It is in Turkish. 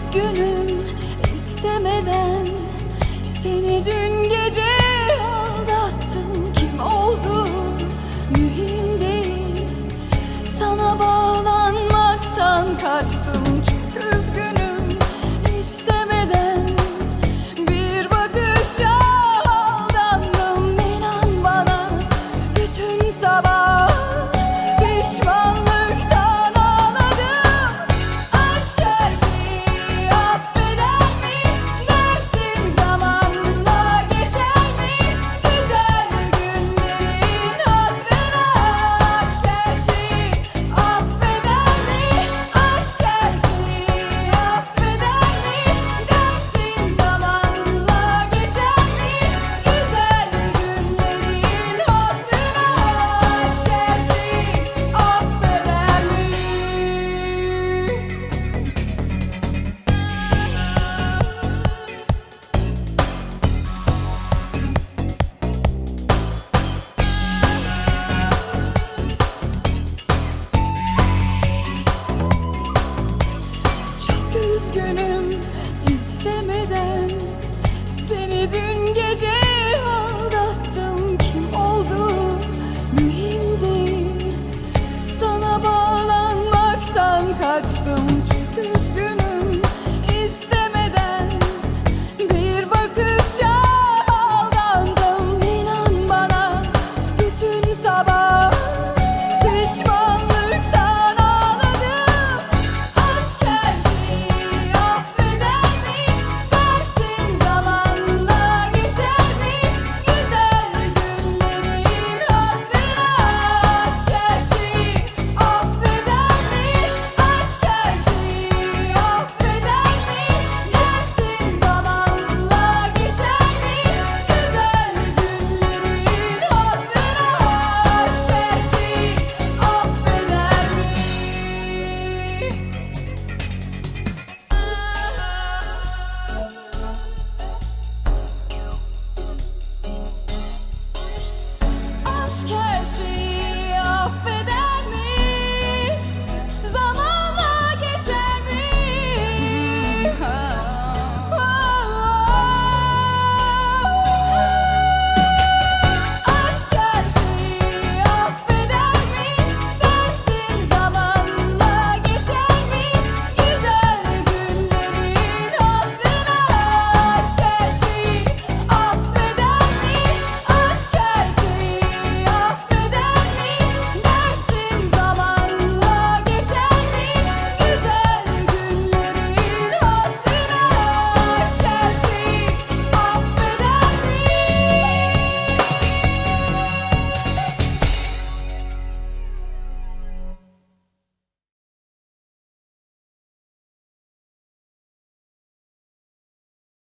üzgünüm istemeden Seni dün gece aldattım. Kim oldu mühim değil Sana bağlanmaktan kaçtım dün gece aldattım. Kim oldu? Mühim değil Sana bağlanmaktan kaçtım. Çok üzgünüm istemeden. Bir bakışa aldandım. İnan bana bütün sabah